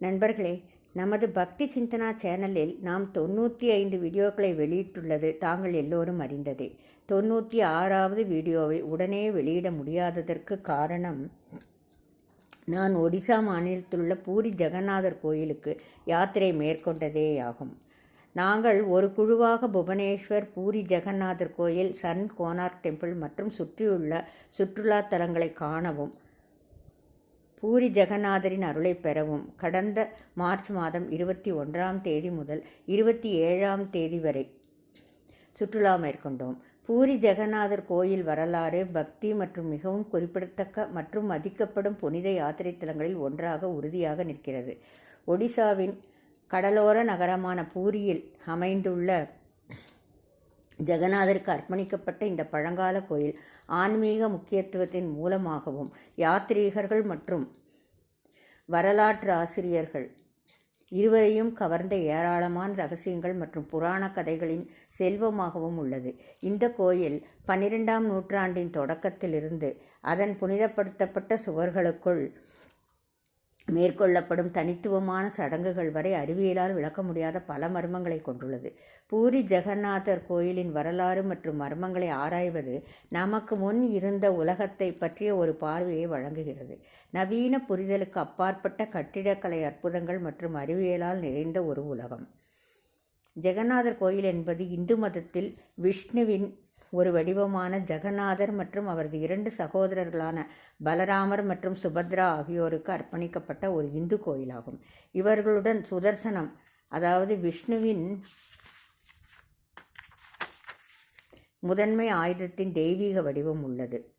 நண்பர்களே நமது பக்தி சிந்தனா சேனலில் நாம் தொண்ணூற்றி ஐந்து வீடியோக்களை வெளியிட்டுள்ளது தாங்கள் எல்லோரும் அறிந்ததே. தொண்ணூற்றி ஆறாவது வீடியோவை உடனே வெளியிட முடியாததற்கு காரணம் நான் ஒடிசா மாநிலத்திலுள்ள பூரி ஜெகநாதர் கோயிலுக்கு யாத்திரை மேற்கொண்டதேயாகும். நாங்கள் ஒரு குழுவாக புவனேஸ்வர் பூரி ஜெகநாதர் கோயில் சன் கோனார்க் டெம்பிள் மற்றும் சுற்றியுள்ள சுற்றுலா தலங்களை காணவும் பூரி ஜெகநாதரின் அருளை பெறவும் கடந்த மார்ச் மாதம் இருபத்தி ஒன்றாம் தேதி முதல் இருபத்தி ஏழாம் தேதி வரை சுற்றுலா மேற்கொண்டோம். பூரி ஜெகநாதர் கோயில் வரலாறு பக்தி மற்றும் மிகவும் குறிப்பிடத்தக்க மற்றும் மதிக்கப்படும் புனித யாத்திரை தலங்களில் ஒன்றாக உறுதியாக நிற்கிறது. ஒடிசாவின் கடலோர நகரமான பூரியில் அமைந்துள்ள ஜெகநாதருக்கு அர்ப்பணிக்கப்பட்ட இந்த பழங்கால கோயில் ஆன்மீக முக்கியத்துவத்தின் மூலமாகவும் யாத்ரீகர்கள் மற்றும் வரலாற்று ஆசிரியர்கள் இருவரையும் கவர்ந்த ஏராளமான ரகசியங்கள் மற்றும் புராண கதைகளின் செல்வமாகவும் உள்ளது. இந்த கோயில் பன்னிரெண்டாம் நூற்றாண்டின் தொடக்கத்திலிருந்து அதன் புனிதப்படுத்தப்பட்ட சுவர்களுக்குள் மேற்கொள்ளப்படும் தனித்துவமான சடங்குகள் வரை அறிவியலால் விளக்க முடியாத பல மர்மங்களை கொண்டுள்ளது. பூரி ஜெகநாதர் கோயிலின் வரலாறு மற்றும் மர்மங்களை ஆராய்வது நமக்கு முன் இருந்த உலகத்தை பற்றிய ஒரு பார்வையை வழங்குகிறது. நவீன புரிதலுக்கு அப்பாற்பட்ட கட்டிடக்கலை அற்புதங்கள் மற்றும் அறிவியலால் நிறைந்த ஒரு உலகம். ஜெகநாதர் கோயில் என்பது இந்து மதத்தில் விஷ்ணுவின் ஒரு வடிவமான ஜெகநாதர் மற்றும் அவரது இரண்டு சகோதரர்களான பலராமர் மற்றும் சுபத்ரா ஆகியோருக்கு அர்ப்பணிக்கப்பட்ட ஒரு இந்து கோயிலாகும். இவர்களுடன் சுதர்சனம் அதாவது விஷ்ணுவின் முதன்மை ஆயுதத்தின் தெய்வீக வடிவம் உள்ளது.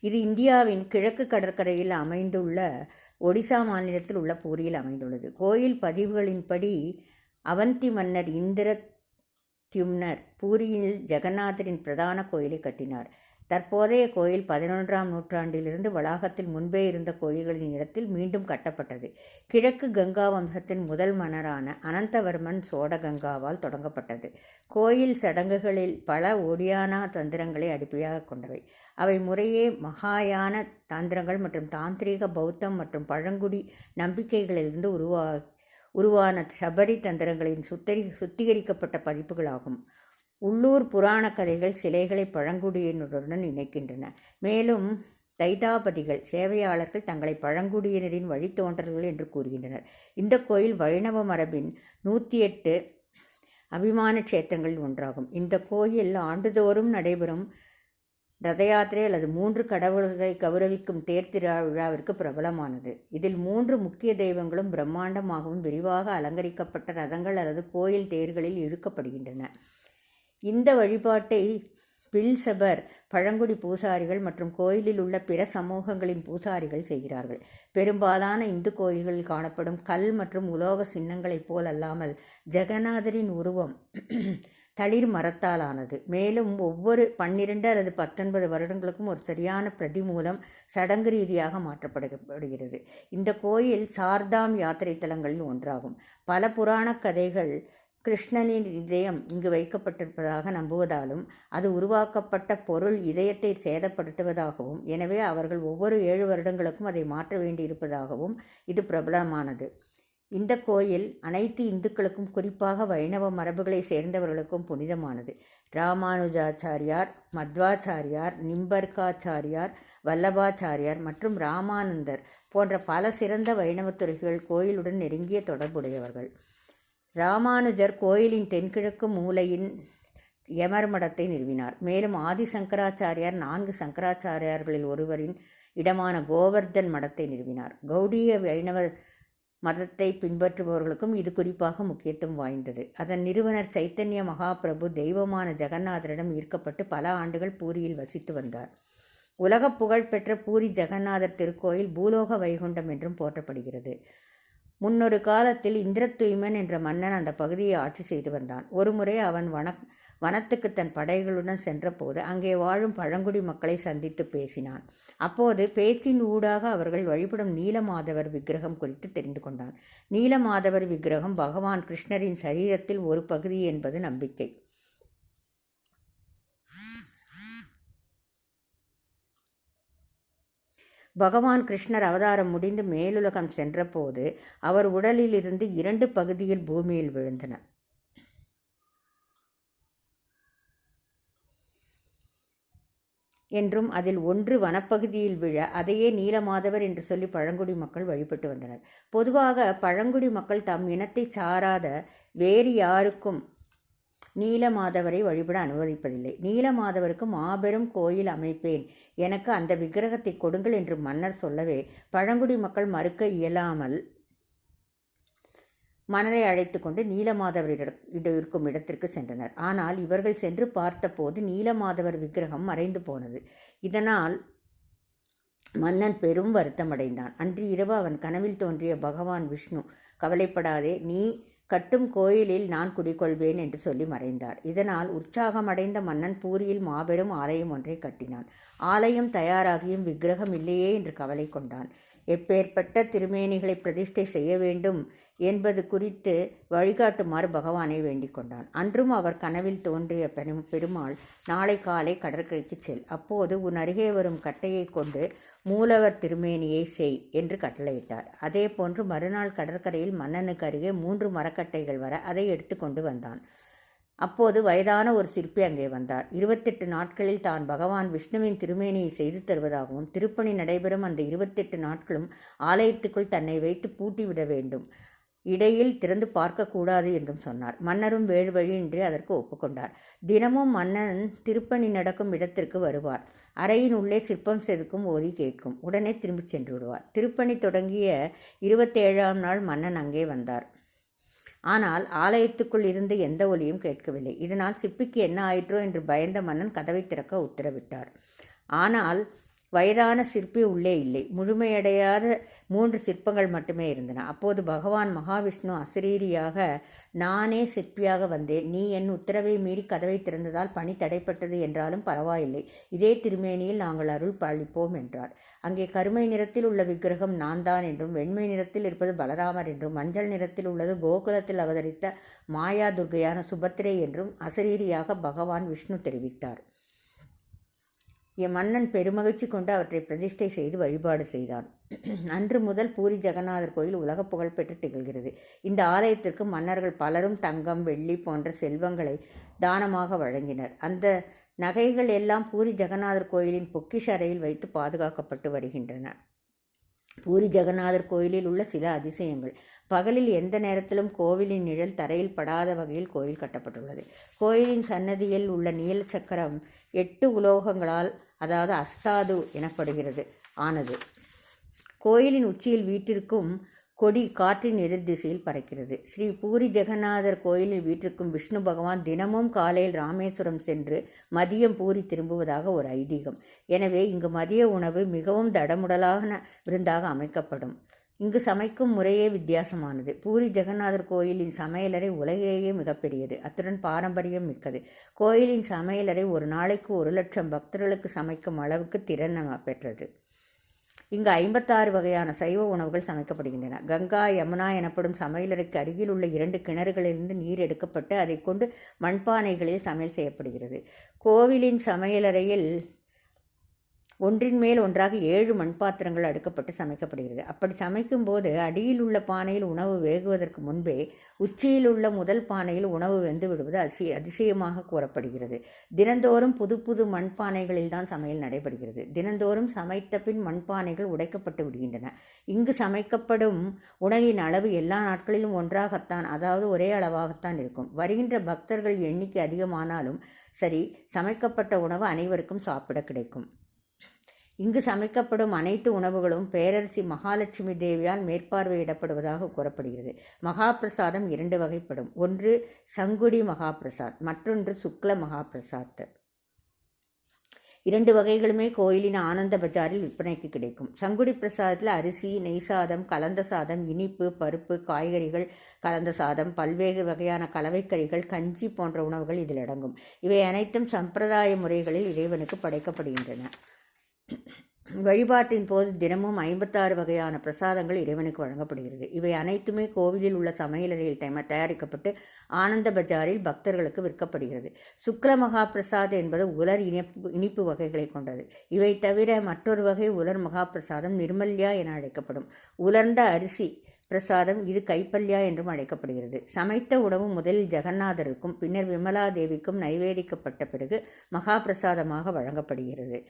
இது இந்தியாவின் கிழக்கு கடற்கரையில் அமைந்துள்ள ஒடிசா மாநிலத்தில் உள்ள பூரியில் அமைந்துள்ளது. கோயில் பதிவுகளின்படி அவந்தி மன்னர் இந்திர தியும்னர் பூரியில் ஜெகநாதரின் பிரதான கோயிலை கட்டினார். தற்போதைய கோயில் பதினொன்றாம் நூற்றாண்டிலிருந்து வளாகத்தில் முன்பே இருந்த கோயில்களின் இடத்தில் மீண்டும் கட்டப்பட்டது. கிழக்கு கங்கா வம்சத்தின் முதல் மன்னரான அனந்தவர்மன் சோடகங்காவால் தொடங்கப்பட்டது. கோயில் சடங்குகளில் பல ஒடியானா தந்திரங்களை அடிப்படையாக கொண்டவை. அவை முறையே மகாயான தந்திரங்கள் மற்றும் தாந்திரீக பௌத்தம் மற்றும் பழங்குடி நம்பிக்கைகளிலிருந்து உருவா உருவான சபரி தந்திரங்களின் சுத்தரி சுத்திகரிக்கப்பட்ட பதிப்புகளாகும். உள்ளூர் புராண கதைகள் சிலைகளை பழங்குடியினருடன் இணைக்கின்றன. மேலும் தைதாபதிகள் சேவையாளர்கள் தங்களை பழங்குடியினரின் வழித்தோன்றல்கள் என்று கூறுகின்றனர். இந்த கோயில் வைணவ மரபின் நூற்றி எட்டு அபிமான கஷேத்திரங்களில் ஒன்றாகும். இந்த கோயில் ஆண்டுதோறும் நடைபெறும் ரத யாத்திரை அல்லது மூன்று கடவுள்களை கௌரவிக்கும் தேர் திருவிழாவிற்கு விழாவிற்கு பிரபலமானது. இதில் மூன்று முக்கிய தெய்வங்களும் பிரம்மாண்டமாகவும் விரிவாக அலங்கரிக்கப்பட்ட ரதங்கள் அல்லது கோயில் தேர்களில் இழுக்கப்படுகின்றன. இந்த வழிபாட்டை பில்சபர் பழங்குடி பூசாரிகள் மற்றும் கோயிலில் உள்ள பிற சமூகங்களின் பூசாரிகள் செய்கிறார்கள். பெரும்பாலான இந்து கோயில்களில் காணப்படும் கல் மற்றும் உலோக சின்னங்களைப் போல் அல்லாமல் ஜெகநாதரின் உருவம் தளிர் மரத்தாலானது. மேலும் ஒவ்வொரு பன்னிரண்டு அல்லது பத்தொன்பது வருடங்களுக்கும் ஒரு சரியான பிரதி மூலம் சடங்கு ரீதியாக மாற்றப்படுகிறது. இந்த கோயில் சார்தாம் யாத்திரை தலங்களில் ஒன்றாகும். பல புராண கதைகள் கிருஷ்ணனின் இதயம் இங்கு வைக்கப்பட்டிருப்பதாக நம்புவதாலும் அது உருவாக்கப்பட்ட பொருள் இதயத்தை சேதப்படுத்துவதாகவும் எனவே அவர்கள் ஒவ்வொரு ஏழு வருடங்களுக்கும் அதை மாற்ற வேண்டியிருப்பதாகவும் இது பிரபலமானது. இந்த கோயில் அனைத்து இந்துக்களுக்கும் குறிப்பாக வைணவ மரபுகளை சேர்ந்தவர்களுக்கும் புனிதமானது. ராமானுஜாச்சாரியார் மத்வாச்சாரியார் நிம்பர்காச்சாரியார் வல்லபாச்சாரியார் மற்றும் ராமானந்தர் போன்ற பல சிறந்த வைணவத்துறைகள் கோயிலுடன் நெருங்கிய தொடர்புடையவர்கள். ராமானுஜர் கோயிலின் தென்கிழக்கு மூலையின் எமர் மடத்தை நிறுவினார். மேலும் ஆதி சங்கராச்சாரியார் நான்கு சங்கராச்சாரியார்களில் ஒருவரின் இடமான கோவர்தன் மடத்தை நிறுவினார். கௌடிய வைணவ மதத்தை பின்பற்றுபவர்களுக்கும் இது குறிப்பாக முக்கியத்துவம் வாய்ந்தது. அதன் நிறுவனர் சைத்தன்ய மகாபிரபு தெய்வமான ஜெகநாதரிடம் ஈர்க்கப்பட்டு பல ஆண்டுகள் பூரியில் வசித்து வந்தார். உலக புகழ்பெற்ற பூரி ஜெகநாதர் திருக்கோயில் பூலோக வைகுண்டம் என்றும் போற்றப்படுகிறது. முன்னொரு காலத்தில் இந்திரத்துய்மன் என்ற மன்னன் அந்த பகுதியை ஆட்சி செய்து வந்தான். ஒருமுறை அவன் வன வனத்துக்கு தன் படைகளுடன் சென்றபோது அங்கே வாழும் பழங்குடி மக்களை சந்தித்து பேசினான். அப்போது பேச்சின் ஊடாக அவர்கள் வழிபடும் நீலமாதவர் விக்கிரகம் குறித்து தெரிந்து கொண்டான். நீலமாதவர் விக்கிரகம் பகவான் கிருஷ்ணரின் சரீரத்தில் ஒரு பகுதி என்பது நம்பிக்கை. பகவான் கிருஷ்ணர் அவதாரம் முடிந்து மேலுலகம் சென்றபோது அவர் உடலிலிருந்து இரண்டு பகுதியில் பூமியில் விழுந்தன என்றும் அதில் ஒன்று வனப்பகுதியில் விழ அதையே நீலமாதவர் என்று சொல்லி பழங்குடி மக்கள் வழிபட்டு வந்தனர். பொதுவாக பழங்குடி மக்கள் தம் இனத்தை சாராத வேறு யாருக்கும் நீலமாதவரை வழிபட அனுமதிப்பதில்லை. நீலமாதவருக்கு மாபெரும் கோயில் அமைப்பேன். எனக்கு அந்த விக்கிரகத்தை கொடுங்கள் என்று மன்னர் சொல்லவே பழங்குடி மக்கள் மறுக்க இயலாமல் மணலை அழைத்து கொண்டு நீலமாதவர் இருக்கும் இடத்திற்கு சென்றனர். ஆனால் இவர்கள் சென்று பார்த்தபோது நீலமாதவர் விக்கிரகம் மறைந்து போனது. இதனால் மன்னன் பெரும் வருத்தமடைந்தான். அன்று இரவு அவன் கனவில் தோன்றிய பகவான் விஷ்ணு கவலைப்படாதே நீ கட்டும் கோயிலில் நான் குடிக்கொள்வேன் என்று சொல்லி மறைந்தார். இதனால் உற்சாகமடைந்த மன்னன் பூரியில் மாபெரும் ஆலயம் ஒன்றை கட்டினான். ஆலயம் தயாராகியும் விக்கிரகம் இல்லையே என்று கவலை கொண்டான். எப்பேற்பட்ட திருமேனிகளை பிரதிஷ்டை செய்ய வேண்டும் என்பது குறித்து வழிகாட்டுமாறு பகவானை வேண்டிக் கொண்டான். அன்றும் அவர் கனவில் தோன்றிய பெருமாள் நாளை காலை கடற்கரைக்கு செல். அப்போது உன் அருகே வரும் கட்டையை கொண்டு மூலவர் திருமேனியை செய் என்று கட்டளையிட்டார். அதே போன்று மறுநாள் கடற்கரையில் மன்னனுக்கு அருகே மூன்று மரக்கட்டைகள் வர அதை எடுத்து கொண்டு வந்தான். அப்போது வயதான ஒரு சிற்பி அங்கே வந்தார். இருபத்தெட்டு நாட்களில் தான் பகவான் விஷ்ணுவின் திருமேனியை செய்து தருவதாகவும் திருப்பணி நடைபெறும் அந்த இருபத்தெட்டு நாட்களும் ஆலயத்துக்குள் தன்னை வைத்து பூட்டிவிட வேண்டும். இடையில் திறந்து பார்க்கக்கூடாது என்றும் சொன்னார். மன்னரும் வேறு வழியின்றி அதற்கு ஒப்புக்கொண்டார் தினமும் மன்னன் திருப்பணி நடக்கும் இடத்திற்கு வருவார். அறையின் உள்ளே சிற்பம் செதுக்கும் ஓதி கேட்கும். உடனே திரும்பிச் சென்று விடுவார். திருப்பணி தொடங்கிய இருபத்தேழாம் நாள் மன்னன் அங்கே வந்தார். ஆனால் ஆலயத்துக்குள் இருந்து எந்த ஒலியும் கேட்கவில்லை. இதனால் சிப்பிக்கு என்ன ஆயிற்றோ என்று பயந்த மன்னன் கதவை திறக்க உத்தரவிட்டார். ஆனால் வயதான சிற்பி உள்ளே இல்லை. முழுமையடையாத மூன்று சிற்பங்கள் மட்டுமே இருந்தன. அப்போது பகவான் மகாவிஷ்ணு அசரீரியாக நானே சிற்பியாக வந்தேன். நீ என் உத்தரவை மீறி கதவை திறந்ததால் பணி தடைப்பட்டது என்றாலும் பரவாயில்லை. இதே திருமேனியில் நாங்கள் அருள் பாலிப்போம் என்றார். அங்கே கருமை நிறத்தில் உள்ள விக்கிரகம் நான் தான் என்றும் வெண்மை நிறத்தில் இருப்பது பலராமர் என்றும் மஞ்சள் நிறத்தில் உள்ளது கோகுலத்தில் அவதரித்த மாயா துர்கையான சுபத்திரை என்றும் அசரீரியாக பகவான் விஷ்ணு தெரிவித்தார். என் மன்னன் பெருமகிழ்ச்சி கொண்டு அவற்றை பிரதிஷ்டை செய்து வழிபாடு செய்தான். அன்று முதல் பூரி ஜெகநாதர் கோயில் உலக புகழ்பெற்று திகழ்கிறது. இந்த ஆலயத்திற்கு மன்னர்கள் பலரும் தங்கம் வெள்ளி போன்ற செல்வங்களை தானமாக வழங்கினர். அந்த நகைகள் எல்லாம் பூரி ஜெகநாதர் கோயிலின் பொக்கிஷ அறையில் வைத்து பாதுகாக்கப்பட்டு வருகின்றன. பூரி ஜெகநாதர் கோயிலில் உள்ள சில அதிசயங்கள். பகலில் எந்த நேரத்திலும் கோவிலின் நிழல் தரையில் படாத வகையில் கோயில் கட்டப்பட்டுள்ளது. கோயிலின் சன்னதியில் உள்ள நீல சக்கரம் எட்டு உலோகங்களால் அதாவது அஸ்தாது எனப்படுகிறது ஆனது. கோயிலின் உச்சியில் வீட்டிற்கும் கொடி காற்றின் எதிர் திசையில் பறக்கிறது. ஸ்ரீ பூரி ஜெகநாதர் கோயிலில் வீட்டிற்கும் விஷ்ணு பகவான் தினமும் காலையில் ராமேஸ்வரம் சென்று மதியம் பூரி திரும்புவதாக ஒரு ஐதீகம். எனவே இங்கு மதிய உணவு மிகவும் தடமுடலான விருந்தாக அமைக்கப்படும். இங்கு சமைக்கும் முறையே வித்தியாசமானது. பூரி ஜெகநாதர் கோயிலின் சமையலறை உலகிலேயே மிகப்பெரியது. அத்துடன் பாரம்பரியம் மிக்கது. கோயிலின் சமையலறை ஒரு நாளைக்கு ஒரு லட்சம் பக்தர்களுக்கு சமைக்கும் அளவுக்கு திறன் பெற்றது. இங்கு ஐம்பத்தாறு வகையான சைவ உணவுகள் சமைக்கப்படுகின்றன. கங்கா யமுனா எனப்படும் சமையலறைக்கு அருகில் உள்ள இரண்டு கிணறுகளிலிருந்து நீர் எடுக்கப்பட்டு அதை கொண்டு மண்பானைகளில் சமையல் செய்யப்படுகிறது. கோவிலின் சமையலறையில் ஒன்றின் மேல் ஒன்றாக ஏழு மண்பாத்திரங்கள் அடுக்கப்பட்டு சமைக்கப்படுகிறது. அப்படி சமைக்கும்போது அடியில் உள்ள பானையில் உணவு வேகுவதற்கு முன்பே உச்சியில் உள்ள முதல் பானையில் உணவு வெந்து விடுவது அசி அதிசயமாக கூறப்படுகிறது. தினந்தோறும் புது புது மண்பானைகளில் தான் சமையல் நடைபெறுகிறது. தினந்தோறும் சமைத்த பின் மண்பானைகள் உடைக்கப்பட்டு விடுகின்றன. இங்கு சமைக்கப்படும் உணவின் அளவு எல்லா நாட்களிலும் ஒன்றாகத்தான் அதாவது ஒரே அளவாகத்தான் இருக்கும். வருகின்ற பக்தர்கள் எண்ணிக்கை அதிகமானாலும் சரி சமைக்கப்பட்ட உணவு அனைவருக்கும் சாப்பிட கிடைக்கும். இங்கு சமைக்கப்படும் அனைத்து உணவுகளும் பேரரசி மகாலட்சுமி தேவியால் மேற்பார்வையிடப்படுவதாக கூறப்படுகிறது. மகாபிரசாதம் இரண்டு வகைப்படும். ஒன்று சங்குடி மகாபிரசாத். மற்றொன்று சுக்ல மகாபிரசாத். இரண்டு வகைகளுமே கோயிலின் ஆனந்த பஜாரில் விற்பனைக்கு கிடைக்கும். சங்குடி பிரசாதத்தில் அரிசி நெய் சாதம் கலந்த சாதம் இனிப்பு பருப்பு காய்கறிகள் கலந்த சாதம் பல்வேறு வகையான கலவைக்கறிகள் கஞ்சி போன்ற உணவுகள் இதில் அடங்கும். இவை அனைத்தும் சம்பிரதாய முறைகளில் இறைவனுக்கு படைக்கப்படுகின்றன. வழிபாட்டின் போது தினமும் ஐம்பத்தாறு வகையான பிரசாதங்கள் இறைவனுக்கு வழங்கப்படுகிறது. இவை அனைத்துமே கோவிலில் உள்ள சமையலறையில் தயம தயாரிக்கப்பட்டு ஆனந்த பஜாரில் பக்தர்களுக்கு விற்கப்படுகிறது. சுக்ல மகா பிரசாத் என்பது உலர் இனிப்பு இனிப்பு வகைகளை கொண்டது. இவை தவிர மற்றொரு வகை உலர் மகா பிரசாதம் நிர்மல்யா என அழைக்கப்படும். உலர்ந்த அரிசி பிரசாதம் இது கைப்பல்யா என்றும் அழைக்கப்படுகிறது. சமைத்த உணவு முதலில் ஜெகநாதருக்கும் பின்னர் விமலா தேவிக்கும் நைவேதிக்கப்பட்ட பிறகு மகா பிரசாதமாக வழங்கப்படுகிறது.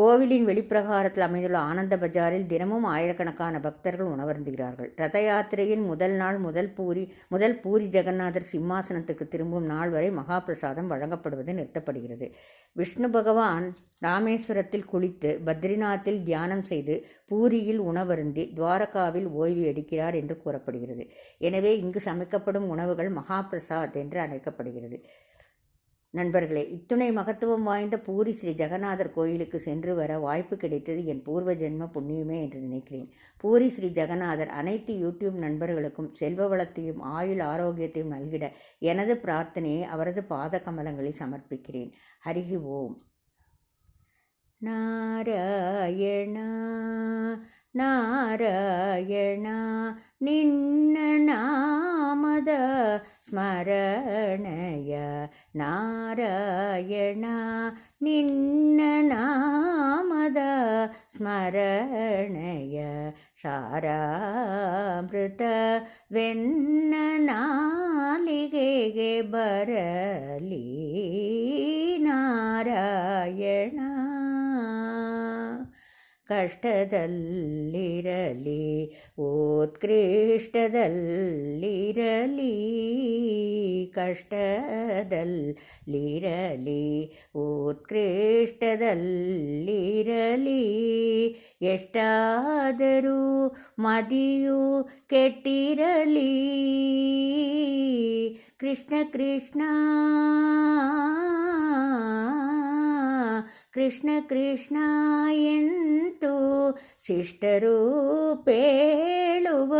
கோவிலின் வெளிப்பிரகாரத்தில் அமைந்துள்ள ஆனந்த பஜாரில் தினமும் ஆயிரக்கணக்கான பக்தர்கள் உணவருந்துகிறார்கள். ரத யாத்திரையின் முதல் நாள் முதல் பூரி முதல் பூரி ஜெகநாதர் சிம்மாசனத்துக்கு திரும்பும் நாள் வரை மகாபிரசாதம் வழங்கப்படுவது நிறுத்தப்படுகிறது. விஷ்ணு பகவான் ராமேஸ்வரத்தில் குளித்து பத்ரிநாத்தில் தியானம் செய்து பூரியில் உணவருந்தி துவாரகாவில் ஓய்வு எடுக்கிறார் என்று கூறப்படுகிறது. எனவே இங்கு சமைக்கப்படும் உணவுகள் மகாபிரசாத் என்று அழைக்கப்படுகிறது. நண்பர்களே இத்துணை மகத்துவம் வாய்ந்த பூரி ஸ்ரீ ஜெகநாதர் கோயிலுக்கு சென்று வர வாய்ப்பு கிடைத்தது என் பூர்வ ஜென்ம புண்ணியமே என்று நினைக்கிறேன். பூரி ஸ்ரீ ஜெகநாதர் அனைத்து யூடியூப் நண்பர்களுக்கும் செல்வ வளத்தையும் ஆயுள் ஆரோக்கியத்தையும் நல்கிட எனது பிரார்த்தனையை அவரது பாத கமலங்களில் சமர்ப்பிக்கிறேன். ஹரிஹி ஓம். நாராயணா ನಾರಾಯಣ ನಿನ್ನ ನಾಮದ ಸ್ಮರಣಯ ನಾರಾಯಣ ನಿನ್ನ ನಾಮದ ಸ್ಮರಣಯ ಸಾರಾಮೃತವೆನ್ನ ನಾಲಿಗೆಗೆ ಬರಲಿ ಕಷ್ಟದಲ್ಲಿರಲಿ ಉತ್ಕೃಷ್ಟದಲ್ಲಿರಲಿ ಕಷ್ಟದಲ್ಲಿರಲಿ ಉತ್ಕೃಷ್ಟದಲ್ಲಿರಲಿ. ಎಷ್ಟಾದರೂ ಮದಿಯು ಕೆಟ್ಟಿರಲಿ ಕೃಷ್ಣ ಕೃಷ್ಣ. ಕೃಷ್ಣ ಕೃಷ್ಣ ಎಂತು ಶಿಷ್ಟರೂಪೇಳುವ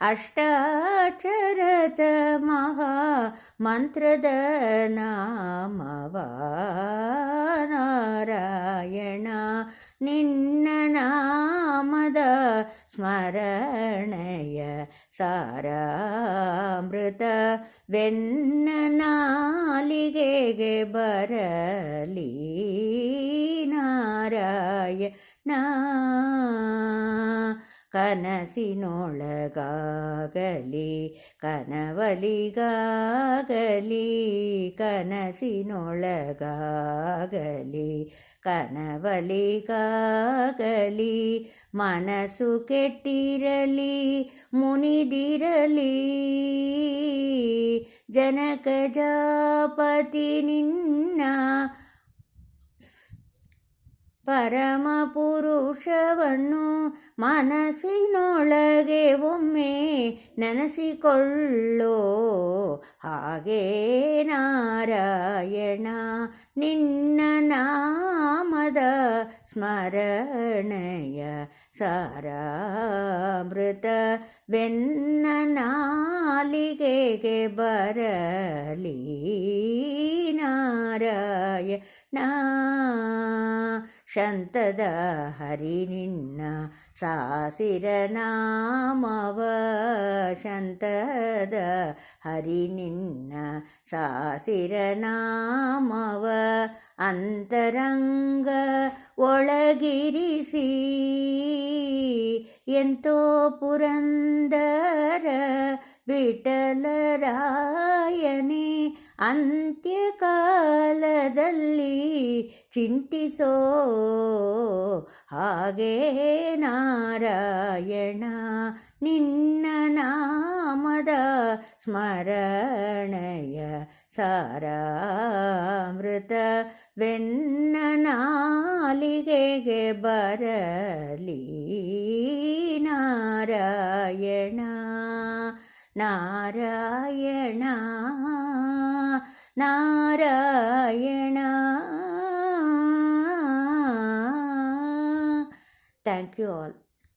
ಅಷ್ಟಾಕ್ಷರದ ಮಹಾ ಮಂತ್ರದ ನಾಮವ ನಾರಾಯಣ ನಿನ್ನ ನಾಮದ ಸ್ಮರಣಯ ಸಾರಾಮೃತ ವೆನ್ನ ನಾಲಿಗೆಗೆ ಬರಲಿ ನಾರಾಯಣ ಕನಸಿನೊಳಗಾಗಲಿ ಕನವಲಿಗಾಗಲಿ ಕನಸಿನೊಳಗಾಗಲಿ ಕನವಲಿಗಾಗಲಿ ಮನಸ್ಸು ಕೆಟ್ಟಿರಲಿ ಮುನಿದಿರಲಿ ಜನಕ ಜಾಪತಿ ನಿನ್ನ ಪರಮ ಪುರುಷವನ್ನು ಮನಸ್ಸಿನೊಳಗೆ ಒಮ್ಮೆ ನೆನೆಸಿಕೊಳ್ಳೋ ಹಾಗೇ ನಾರಾಯಣ, ನಿನ್ನ ನಾಮದ ಸ್ಮರಣೆಯ ಸಾರಾಮೃತ ಬೆನ್ನ ನಾಲಿಗೆಗೆ ಬರಲಿ ನಾರಾಯಣ. ಶಂತದ ಹರಿ ನಿನ್ನ ಸಾಸಿರ ನಾಮವ ಶಂತದ ಹರಿ ನಿನ್ನ ಸಾಸಿರ ನಾಮವ ಅಂತರಂಗ ಒಳಗಿರಿಸಿ ಎಂತೋ ಪುರಂದರ ವಿಠಲರಾಯನೇ ಅಂತ್ಯಕಾಲದಲ್ಲಿ ಚಿಂತಿಸೋ ಹಾಗೆ ನಾರಾಯಣ ನಿನ್ನ ನಾಮದ ಸ್ಮರಣೆಯ ಸಾರಾಮೃತ ವೆನ್ನ ನಾಲಿಗೆಗೆ ಬರಲಿ. Narayana Narayana. Narayana. Thank you all